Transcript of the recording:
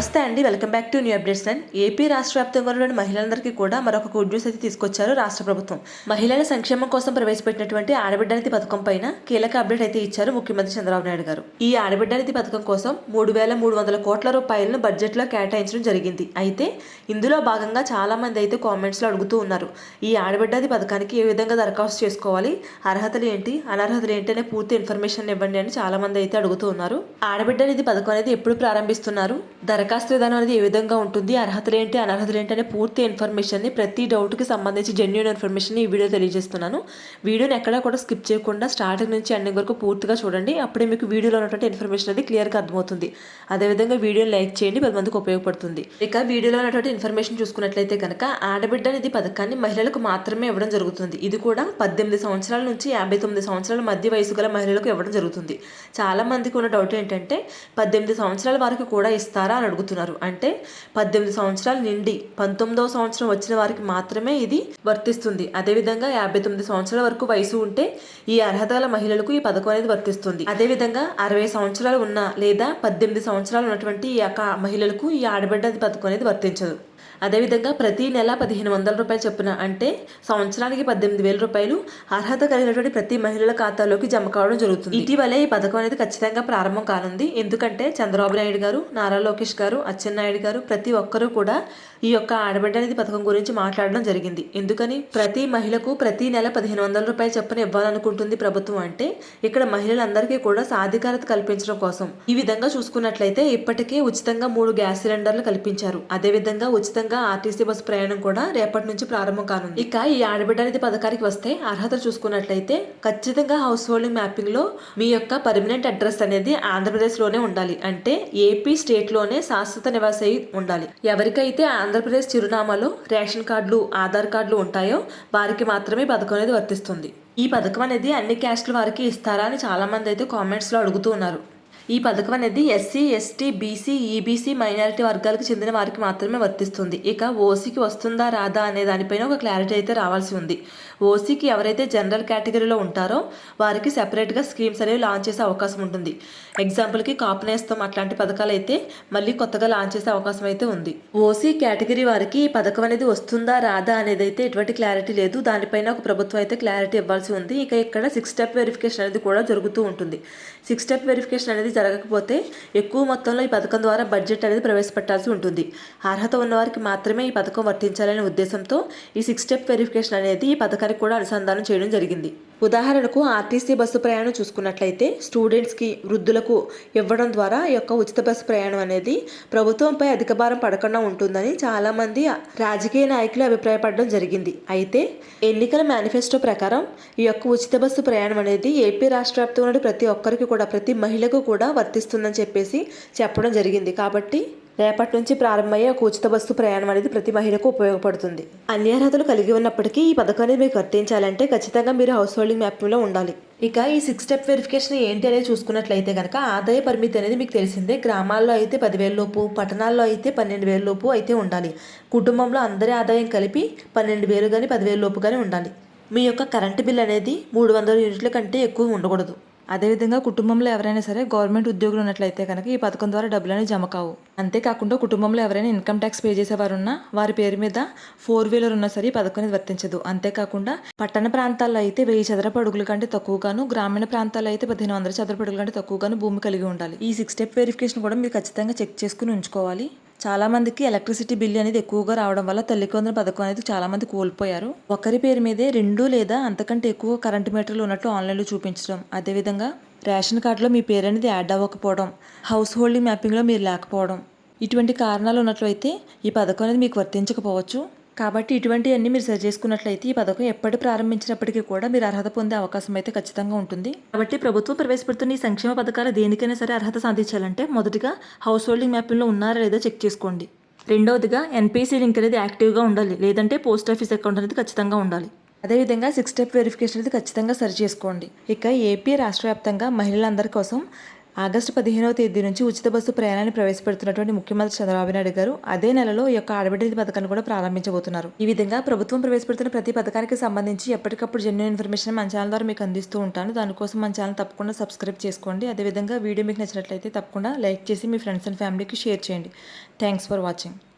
నమస్తే అండి. Welcome back to new updates and AP రాష్ట్ర వ్యాప్తంగా మహిళలందరికీ కూడా మరొక గుడ్ న్యూస్ అయితే తీసుకొచ్చారు రాష్ట్ర ప్రభుత్వం. మహిళల సంక్షేమం కోసం ప్రవేశపెట్టినటువంటి ఆడబిడ్డనిధి పథకం పైన కీలక అప్డేట్ అయితే ఇచ్చారు ముఖ్యమంత్రి చంద్రబాబు నాయుడు గారు. ఈ ఆడబిడ్డనిధి పథకం కోసం మూడు వేల మూడు వందల కోట్ల రూపాయలను బడ్జెట్లో కేటాయించడం జరిగింది. అయితే ఇందులో భాగంగా చాలా మంది అయితే కామెంట్స్లో అడుగుతూ ఉన్నారు. ఈ ఆడబిడ్డది పథకానికి ఏ విధంగా దరఖాస్తు చేసుకోవాలి? అర్హతలు ఏంటి? అనర్హతలు ఏంటి అనే పూర్తి ఇన్ఫర్మేషన్ ఇవ్వండి అని చాలా మంది అయితే అడుగుతూ ఉన్నారు. ఆడబిడ్డనిధి పథకం అనేది ఎప్పుడు ప్రారంభిస్తున్నారు? దరఖాస్తు విధానం అనేది ఏ విధంగా ఉంటుంది అర్హతలు ఏంటి అనర్హతలు ఏంటి అనే పూర్తి ఇన్ఫర్మేషన్ని ప్రతి డౌట్కి సంబంధించి జెన్యున్ ఇన్ఫర్మేషన్ ఈ వీడియో తెలియజేస్తున్నాను. వీడియోని ఎక్కడా కూడా స్కిప్ చేయకుండా స్టార్టింగ్ నుంచి ఎండింగ్ వరకు పూర్తిగా చూడండి. అప్పుడే మీకు వీడియోలో ఉన్నటువంటి ఇన్ఫర్మేషన్ అనేది క్లియర్గా అర్థమవుతుంది. అదేవిధంగా వీడియోని లైక్ చేయండి పది మందికి ఉపయోగపడుతుంది. ఇక వీడియోలో ఉన్నటువంటి ఇన్ఫర్మేషన్ చూసుకున్నట్లయితే కనుక ఆడబిడ్డ నిధి పథకాన్ని మహిళలకు మాత్రమే ఇవ్వడం జరుగుతుంది. ఇది కూడా పద్దెనిమిది సంవత్సరాల నుంచి యాభై తొమ్మిది సంవత్సరాల మధ్య వయసు గల మహిళలకు ఇవ్వడం జరుగుతుంది. చాలా మందికి ఉన్న డౌట్ ఏంటంటే పద్దెనిమిది సంవత్సరాల వరకు కూడా ఇస్తారా అని అడుగుతున్నారు అంటే పద్దెనిమిది సంవత్సరాలు నిండి పంతొమ్మిదవ సంవత్సరం వచ్చిన వారికి మాత్రమే ఇది వర్తిస్తుంది. అదేవిధంగా యాభై తొమ్మిది సంవత్సరాల వరకు వయసు ఉంటే ఈ అర్హతల మహిళలకు ఈ పథకం అనేది వర్తిస్తుంది. అదేవిధంగా అరవై సంవత్సరాలు ఉన్న లేదా పద్దెనిమిది సంవత్సరాలు ఉన్నటువంటి ఈ యొక్క మహిళలకు ఈ ఆడబిడ్డ పథకం అనేది వర్తించదు. అదేవిధంగా ప్రతి నెల పదిహేను వందల రూపాయలు చొప్పున అంటే సంవత్సరానికి పద్దెనిమిది వేల రూపాయలు అర్హత కలిగినటువంటి ప్రతి మహిళల ఖాతాలోకి జమ కావడం జరుగుతుంది. ఇటీవలే ఈ పథకం అనేది ఖచ్చితంగా ప్రారంభం కానుంది. ఎందుకంటే చంద్రబాబు నాయుడు గారు నారా లోకేష్ గారు అచ్చెన్నాయుడు గారు ప్రతి ఒక్కరూ కూడా ఈ యొక్క ఆడబిడ్డ అనేది పథకం గురించి మాట్లాడడం జరిగింది. ఎందుకని? ప్రతి మహిళకు ప్రతి నెల పదిహేను వందల రూపాయలు చొప్పున ఇవ్వాలనుకుంటుంది ప్రభుత్వం అంటే ఇక్కడ మహిళలందరికీ కూడా సాధికారత కల్పించడం కోసం. ఈ విధంగా చూసుకున్నట్లయితే ఇప్పటికే ఉచితంగా మూడు గ్యాస్ సిలిండర్లు కల్పించారు. అదేవిధంగా ఉచితంగా ఆర్టీసీ బస్సు ప్రయాణం కూడా రేపటి నుంచి ప్రారంభం కానుంది. ఇక ఈ ఆడబిడ్డ అనేది పథకానికి వస్తే అర్హత చూసుకున్నట్లయితే ఖచ్చితంగా హౌస్ హోల్డింగ్ మ్యాపింగ్లో మీ యొక్క పర్మనెంట్ అడ్రస్ అనేది ఆంధ్రప్రదేశ్లోనే ఉండాలి. అంటే ఏపీ స్టేట్లోనే శాశ్వత నివాసి అయి ఉండాలి. ఎవరికైతే ఆంధ్రప్రదేశ్ చిరునామాలో రేషన్ కార్డులు ఆధార్ కార్డులు ఉంటాయో వారికి మాత్రమే ఈ పథకం అనేది వర్తిస్తుంది. ఈ పథకం అనేది అన్ని క్యాస్ట్ల వారికి ఇస్తారా అని చాలా మంది అయితే కామెంట్స్లో అడుగుతూ ఉన్నారు. ఈ పథకం అనేది SC ST BC EBC minority వర్గాలకు చెందిన వారికి మాత్రమే వర్తిస్తుంది. ఇక ఓసీకి వస్తుందా రాదా అనే దానిపైన ఒక క్లారిటీ అయితే రావాల్సి ఉంది. ఓసీకి ఎవరైతే జనరల్ కేటగిరీలో ఉంటారో వారికి సెపరేట్గా స్కీమ్స్ అనేవి లాంచ్ చేసే అవకాశం ఉంటుంది. ఎగ్జాంపుల్కి కాపునేస్తాం అట్లాంటి పథకాలు అయితే మళ్ళీ కొత్తగా లాంచ్ చేసే అవకాశం అయితే ఉంది. ఓసీ కేటగిరీ వారికి ఈ పథకం అనేది వస్తుందా రాదా అనేది అయితే ఎటువంటి క్లారిటీ లేదు. దానిపైన ఒక ప్రభుత్వం అయితే క్లారిటీ ఇవ్వాల్సి ఉంది. ఇక ఇక్కడ సిక్స్ స్టెప్ వెరిఫికేషన్ అనేది కూడా జరుగుతూ ఉంటుంది. సిక్స్ స్టెప్ వెరిఫికేషన్ అనేది జరగకపోతే ఎక్కువ మొత్తంలో ఈ పథకం ద్వారా బడ్జెట్ అనేది ప్రవేశపెట్టాల్సి ఉంటుంది. అర్హత ఉన్నవారికి మాత్రమే ఈ పథకం వర్తించాలనే ఉద్దేశంతో ఈ సిక్స్ స్టెప్ వెరిఫికేషన్ అనేది ఈ పథకానికి కూడా అనుసంధానం చేయడం జరిగింది. ఉదాహరణకు ఆర్టీసీ బస్సు ప్రయాణం చూసుకున్నట్లయితే స్టూడెంట్స్కి వృద్ధులకు ఇవ్వడం ద్వారా ఈ యొక్క ఉచిత బస్సు ప్రయాణం అనేది ప్రభుత్వంపై అధిక భారం పడకుండా ఉంటుందని చాలామంది రాజకీయ నాయకులు అభిప్రాయపడడం జరిగింది. అయితే ఎన్నికల మేనిఫెస్టో ప్రకారం ఈ యొక్క ఉచిత బస్సు ప్రయాణం అనేది ఏపీ రాష్ట్ర వ్యాప్తంగా ప్రతి ఒక్కరికి కూడా ప్రతి మహిళకు కూడా వర్తిస్తుందని చెప్పేసి చెప్పడం జరిగింది. కాబట్టి రేపటి నుంచి ప్రారంభమయ్యే ఒక ఉచిత బస్సు ప్రయాణం అనేది ప్రతి మహిళకు ఉపయోగపడుతుంది. అన్ని అర్హతలు కలిగి ఉన్నప్పటికీ ఈ పథకం అనేది మీకు వర్తించాలంటే ఖచ్చితంగా మీరు హౌస్ హోల్డింగ్ మ్యాప్లో ఉండాలి. ఇక ఈ సిక్స్ స్టెప్ వెరిఫికేషన్ ఏంటి అనేది చూసుకున్నట్లయితే కనుక ఆదాయ పరిమితి అనేది మీకు తెలిసిందే. గ్రామాల్లో అయితే పదివేల లోపు పట్టణాల్లో అయితే పన్నెండు వేల లోపు అయితే ఉండాలి. కుటుంబంలో అందరి ఆదాయం కలిపి పన్నెండు వేలు కానీ పదివేల లోపు కానీ ఉండాలి. మీ యొక్క కరెంటు బిల్ అనేది మూడు వందల యూనిట్ల కంటే ఎక్కువ ఉండకూడదు. అదేవిధంగా కుటుంబంలో ఎవరైనా సరే గవర్నమెంట్ ఉద్యోగులు ఉన్నట్లయితే కనుక ఈ పథకం ద్వారా డబ్బులు అనేవి జమ కావు. అంతేకాకుండా కుటుంబంలో ఎవరైనా ఇన్కమ్ ట్యాక్స్ పే చేసేవారు ఉన్నా వారి పేరు మీద ఫోర్ వీలర్ ఉన్నా సరే ఈ పథకం అనేది వర్తించదు. అంతేకాకుండా పట్టణ ప్రాంతాల్లో అయితే వెయ్యి చదరపు అడుగుల కంటే తక్కువగాను గ్రామీణ ప్రాంతాల్లో అయితే పదిహేను వందల చదరపు అడుగుల కంటే తక్కువగాను భూమి కలిగి ఉండాలి. ఈ సిక్స్ స్టెప్ వెరిఫికేషన్ కూడా మీరు ఖచ్చితంగా చెక్ చేసుకుని ఉంచుకోవాలి. చాలామందికి ఎలక్ట్రిసిటీ బిల్లు అనేది ఎక్కువగా రావడం వల్ల తల్లి కొందరు పథకం అనేది చాలామంది కోల్పోయారు. ఒకరి పేరు మీదే రెండు లేదా అంతకంటే ఎక్కువ కరెంటు మీటర్లు ఉన్నట్లు ఆన్లైన్లో చూపించడం. అదేవిధంగా రేషన్ కార్డులో మీ పేరు అనేది యాడ్ అవ్వకపోవడం హౌస్ హోల్డింగ్ మ్యాపింగ్లో మీరు లేకపోవడం. ఇటువంటి కారణాలు ఉన్నట్లయితే ఈ పథకం అనేది మీకు వర్తించకపోవచ్చు. కాబట్టి ఇటువంటివన్నీ మీరు సరి చేసుకున్నట్లయితే ఈ పథకం ఎప్పటి ప్రారంభించినప్పటికీ కూడా మీరు అర్హత పొందే అవకాశం అయితే ఖచ్చితంగా ఉంటుంది. కాబట్టి ప్రభుత్వం ప్రవేశపెడుతున్న ఈ సంక్షేమ పథకాలు దేనికైనా సరే అర్హత సాధించాలంటే మొదటిగా హౌస్ హోల్డింగ్ మ్యాపింగ్లో ఉన్నారా లేదా చెక్ చేసుకోండి. రెండవదిగా ఎన్పిసి లింక్ అనేది యాక్టివ్గా ఉండాలి లేదంటే పోస్ట్ ఆఫీస్ అకౌంట్ అనేది ఖచ్చితంగా ఉండాలి. అదేవిధంగా సిక్స్ స్టెప్ వెరిఫికేషన్ అనేది ఖచ్చితంగా సరి చేసుకోండి. ఇక ఏపీ రాష్ట్ర వ్యాప్తంగా మహిళలందరి కోసం ఆగస్టు పదిహేనవ తేదీ నుంచి ఉచిత బస్సు ప్రయాణాన్ని ప్రవేశపెడుతున్నటువంటి ముఖ్యమంత్రి చంద్రబాబు నాయుడు గారు అదే నెలలో ఈ యొక్క ఆడబిడ్డ పథకాన్ని కూడా ప్రారంభించబోతున్నారు. ఈ విధంగా ప్రభుత్వం ప్రవేశపెడుతున్న ప్రతి పథకానికి సంబంధించి ఎప్పటికప్పుడు జెన్యున్ ఇన్ఫర్మేషన్ మన ఛానల్ ద్వారా మీకు అందిస్తూ ఉంటాను. దానికోసం మన ఛానల్ తప్పకుండా సబ్స్క్రైబ్ చేసుకోండి. అదేవిధంగా వీడియో మీకు నచ్చినట్లయితే తప్పకుండా లైక్ చేసి మీ ఫ్రెండ్స్ అండ్ ఫ్యామిలీకి షేర్ చేయండి. Thanks for watching